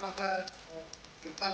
刚才，你办。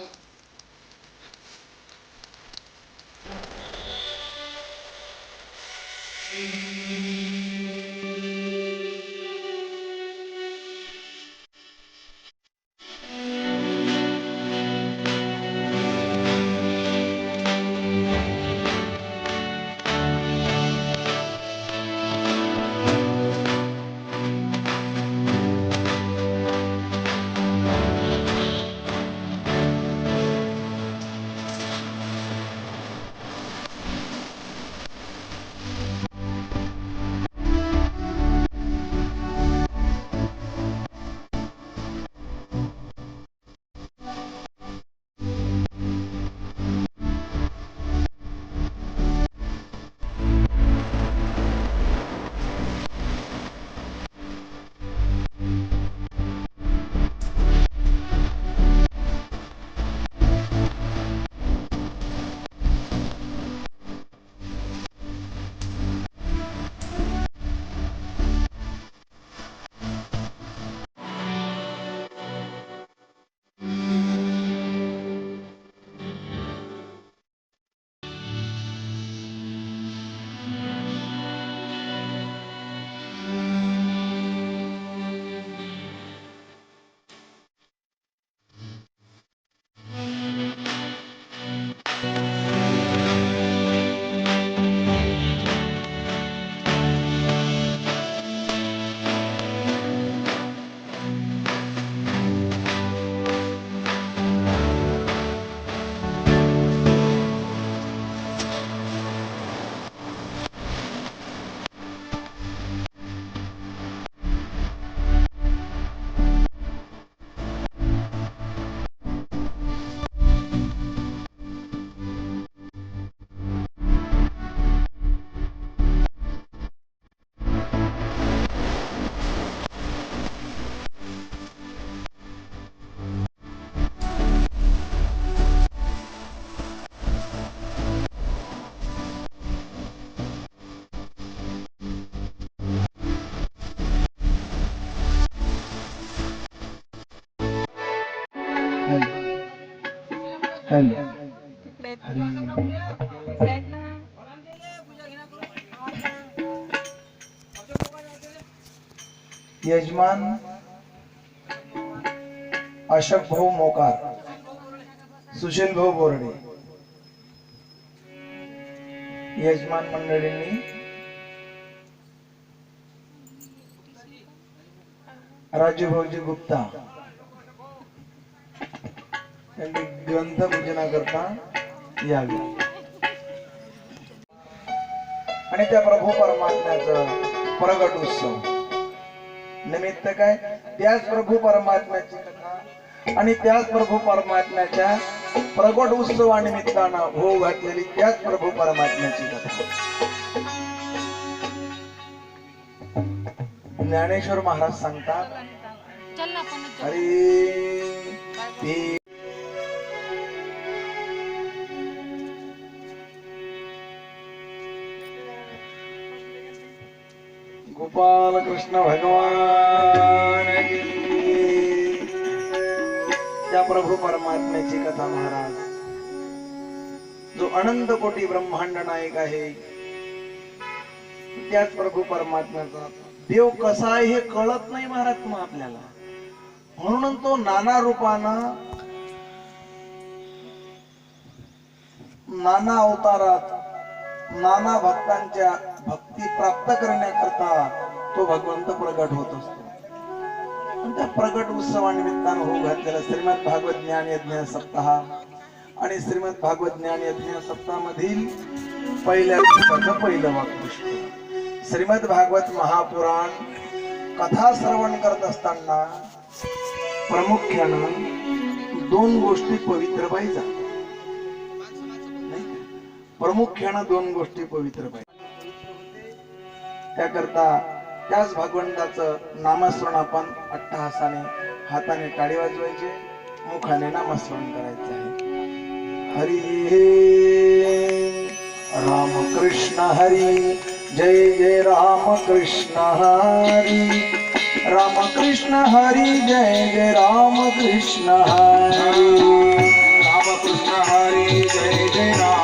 यजमान अशोक भाऊ मोकार सुशील भाऊ बोर्डे. यजमान मंडळींनी राजू भाऊजी गुप्ता यांनी ग्रंथ पूजना करता यावी. आणि त्या प्रभू परमात्म्याचं प्रगट उत्सव. निमित्त काय? त्याच प्रभू परमात्म्याची कथा आणि त्याच प्रभू परमात्म्याच्या प्रगट उत्सवानिमित्तानं होऊ घातलेली त्याच प्रभू परमात्म्याची कथा. ज्ञानेश्वर महाराज सांगतात चल गोपाल कृष्ण भगवान त्या प्रभू परमात्म्याची कथा महाराज. जो अनंत कोटी ब्रह्मांड नायक आहे त्याच प्रभू परमात्म्याचा. देव कसा आहे हे कळत नाही महाराज मग आपल्याला. म्हणून तो नाना रूपानं नाना अवतारात नाना भक्तांच्या भक्ती प्राप्त करण्याकरता तो भगवंत प्रगट होत असतो. आणि त्या प्रगट उत्सवानिमित्तानं होऊ घातलेला श्रीमद भागवत ज्ञान यज्ञ सप्ताह. आणि श्रीमद भागवत ज्ञान यज्ञ सप्तामधील पहिल्या दिवसाचं पहिलं वाक्पुष्प श्रीमद भागवत महापुराण कथा श्रवण करत असताना प्रामुख्यानं दोन गोष्टी पवित्र पाहिजे प्रामुख्यानं दोन गोष्टी पवित्र पाहिजे त्याकरता त्याच भगवंताचं नामस्मरण आपण अट्टहासाने हाताने टाळी वाजवायचे मुखाने नामस्मरण करायचं आहे. हरी राम कृष्ण हरी जय जय राम कृष्ण हरी. राम कृष्ण हरी जय जय राम कृष्ण हरी. राम कृष्ण हरी जय जय राम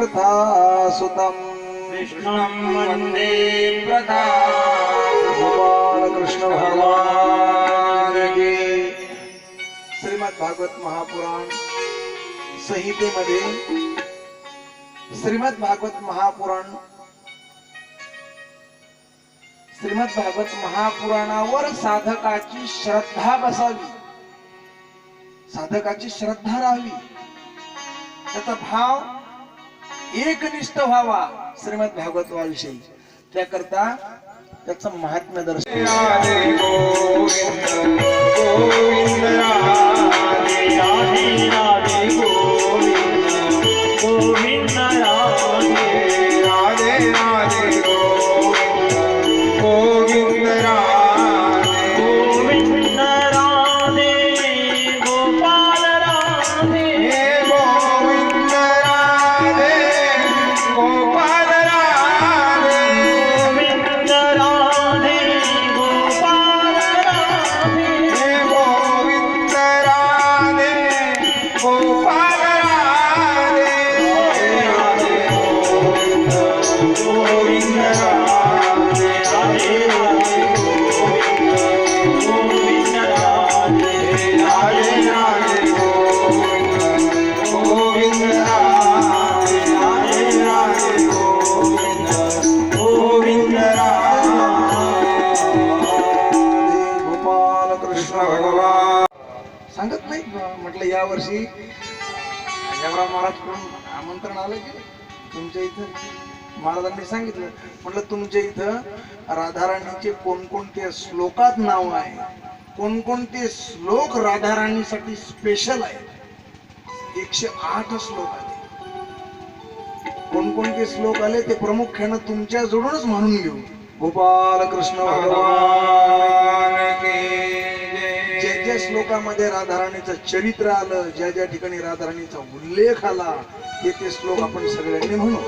प्रथासुतम्। कृष्णं वन्दे प्रदा गोपालकृष्ण भगवान की श्रीमद भागवत महापुराण संहितेमध्ये श्रीमद भागवत महापुराण श्रीमद भागवत महापुराणावर साधकाची श्रद्धा बसावी. साधकाची श्रद्धा राहावी. त्याचा भाव एकनिष्ठ व्हावा श्रीमद भागवतवाविषयी त्याकरता त्याचं महात्म्य दर्शन. सांगत नाही म्हटलं या वर्षी महाराज महाराजकडून आमंत्रण आलं की तुमच्या इथं. महाराजांनी सांगितलं म्हटलं तुमच्या इथं राधाराणीचे कोणकोणते श्लोकात नाव आहे? कोणकोणते श्लोक राधाराणीसाठी स्पेशल आहे एकशे आठ श्लोक आले कोणकोणते श्लोक आले ते प्रामुख्यानं तुमच्या जोडूनच म्हणून घेऊ. गोपाल कृष्ण भगवान भगवान की ज्या श्लोकामध्ये राधाराणीचं चरित्र आलं ज्या ज्या ठिकाणी राधाराणीचा उल्लेख आला ते ते श्लोक आपण सगळ्यांनी म्हणू.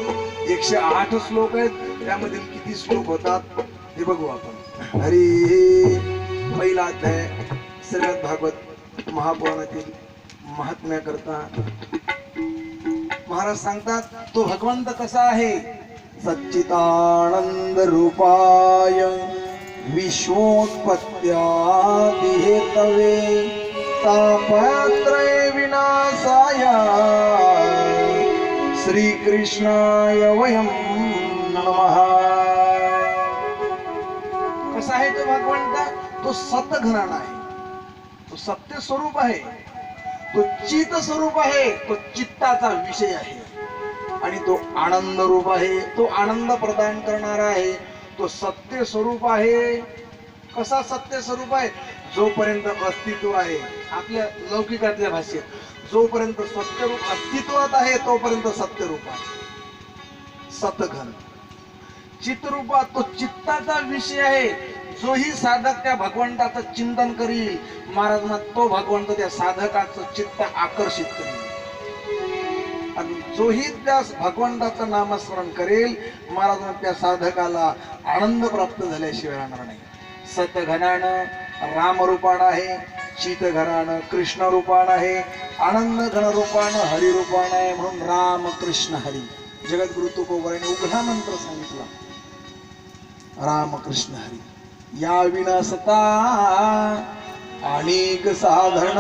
एकशे आठ श्लोक आहेत त्यामधील किती श्लोक होतात हे बघू आपण. हरी पहिला अध्याय श्रीमद भागवत महापुराणातील महात्म्याकरता महाराज सांगतात तो भगवंत कसा आहे? सच्चितानंद रूपाय. विश्वोत्पत्यादिहेतवे तापत्रय विनाशाय। श्रीकृष्णाय वयं नमः। कसा आहे तो भगवंता? तो सतघराणा आहे. तो सत्य स्वरूप आहे. तो चित स्वरूप आहे. तो चित्ताचा विषय आहे. आणि तो आनंद रूप आहे. तो आनंद प्रदान करणारा आहे. तो सत्य स्वरूप आहे. कसा सत्य स्वरूप आहे? जोपर्यंत अस्तित्व आहे. आपल्या लौकिकातल्या भाषेत जोपर्यंत सत्यरूप अस्तित्वात आहे तोपर्यंत सत्यरूप आहे. सतघन. चित्तरूपात तो चित्ताचा विषय आहे. जोही साधक त्या भगवंताचं चिंतन करील. महाराजांना तो भगवंत त्या साधकाचं चित्त आकर्षित करील. जोही त्यास भगवंताचं नामस्मरण करेल. महाराजांना त्या साधकाला आनंद प्राप्त झाल्याशिवाय राहणार नाही. सतघनानं रामरूपाण आहे चितघनानं कृष्णरूपान आहे आनंद घन रूपानं आहे म्हणून राम कृष्ण हरी. जगद्गुरु तुकोबराने उघडा मंत्र सांगितला. राम कृष्ण हरी. या विनसता आणि साधन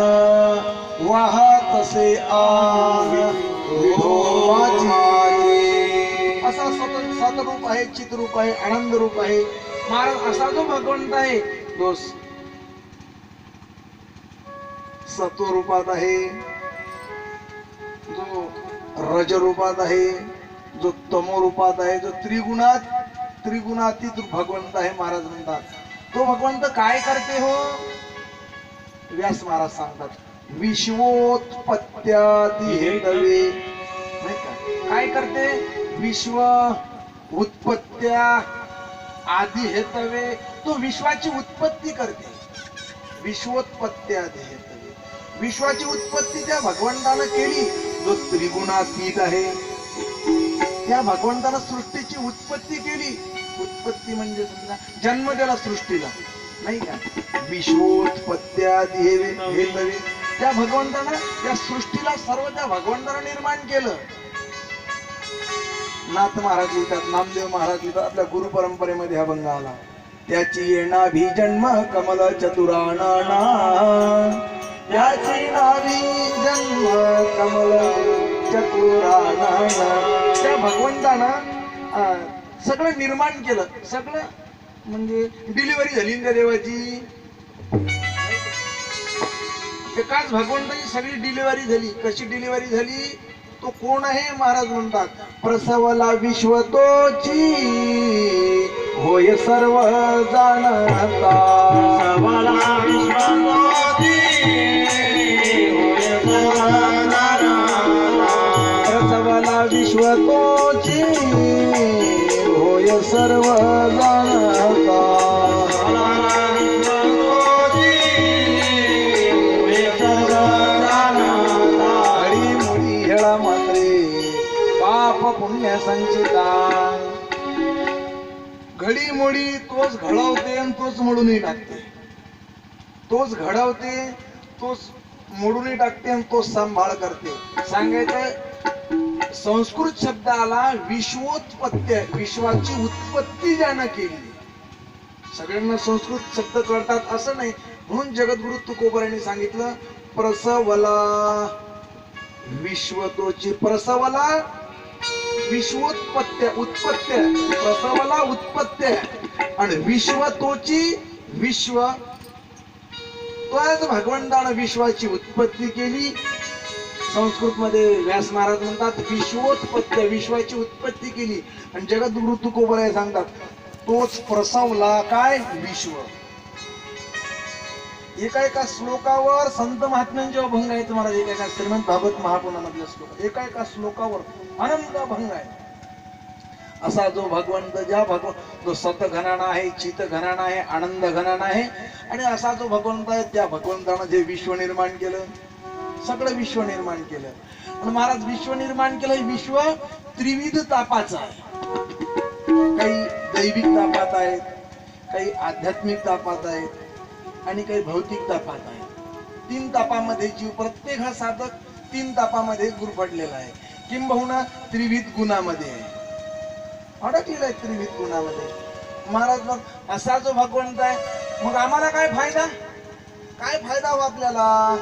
वाहतसे असा सत सतरूप आहे चितरूप आहे आनंद रूप आहे. महाराज असा जो भगवंत आहे तो सत्व सत्वरूपात आहे. जो रज रूपात आहे जो तमो रूपात आहे जो त्रिगुणात त्रिगुणातीत भगवंत आहे महाराज म्हणतात. तो भगवंत काय करते हो? व्यास महाराज सांगतात विश्वोत्पत्त्यादी हेतवे नाही का? काय करते? विश्व उत्पत्त्या आदी हेतवे तो विश्वाची उत्पत्ती करते. विश्वोत्पत्त्यादी हेतवे विश्वाची उत्पत्ती त्या भगवंतानं केली. जो त्रिगुणातीत आहे. त्या भगवंतानं सृष्टीची उत्पत्ती केली. उत्पत्ती म्हणजे समजा जन्म दिला सृष्टीला. नाही का? विश्वोत्पत्त्यादी हे हेतवे त्या भगवंतानं त्या सृष्टीला सर्व त्या भगवंतानं निर्माण केलं. नाथ महाराज लिहितात नामदेव महाराज लिहितात आपल्या गुरु परंपरेमध्ये हा भंग आला. त्याची येणा भी जन्म कमल चतुराणा त्याची नावी जन्म कमल चतुराणा त्या भगवंतानं सगळं निर्माण केलं. सगळं म्हणजे डिलिव्हरी झाली त्या देवाची? एकाच भगवंताची सगळी डिलिव्हरी झाली. कशी डिलिव्हरी झाली? तो कोण आहे महाराज म्हणतात? प्रसवला विश्व तोची होय सर्व जाणता. प्रसवला विश्व तोची होय सर्व जाणता. पाप पुण्य संचिता घडीमोडी तोच घडवते आणि तोच मोडूनही टाकते. तोच घडवते तोच मोडूनही टाकते आणि तोच सांभाळ करते. सांगायचं संस्कृत शब्द आला विश्वोत्पत्ती विश्वाची उत्पत्ती ज्यानं केली. सगळ्यांना संस्कृत शब्द कळतात असं नाही. म्हणून जगद्गुरु तुकोबरांनी सांगितलं प्रसवला. विश्वतोची प्रसवला. विश्वोत्पत्त्य उत्पत्त्य प्रसवला उत्पत्त्य आणि विश्व तोची विश्व. तोच भगवंतानं विश्वाची उत्पत्ती केली. संस्कृत मध्ये व्यास महाराज म्हणतात विश्वोत्पत्त्य विश्वाची उत्पत्ती केली. आणि जगद्गुरु तुकोबराय सांगतात तोच प्रसवला काय? विश्व. एका एका श्लोकावर संत महात्म्यांचे अभंग आहेत महाराज एका एका श्रीमंत भागवत महापुराणामधल्या श्लोक. एका एका श्लोकावर अनंत अभंग आहे असा जो भगवंत ज्या भगवंत जो सत घनाणा आहे चित घनाणा आहे आनंद घनाणा आहे आणि असा जो भगवंत आहे त्या भगवंतानं जे विश्व निर्माण केलं सगळं विश्व निर्माण केलं. आणि महाराज विश्व निर्माण केलं हे विश्व त्रिविध तापाचं आहे. काही दैविक तापात आहेत काही आध्यात्मिक तापात आहेत आणि काही भौतिक तापात आहे. तीन तापामध्ये जीव प्रत्येक हा साधक तीन तापामध्ये गुरफडलेला आहे. किंबहुना त्रिविध गुणामध्ये आहे. अडकलेला आहे त्रिविध गुणामध्ये. महाराज मग असा जो भगवंत आहे मग आम्हाला काय फायदा? काय फायदा हो आपल्याला?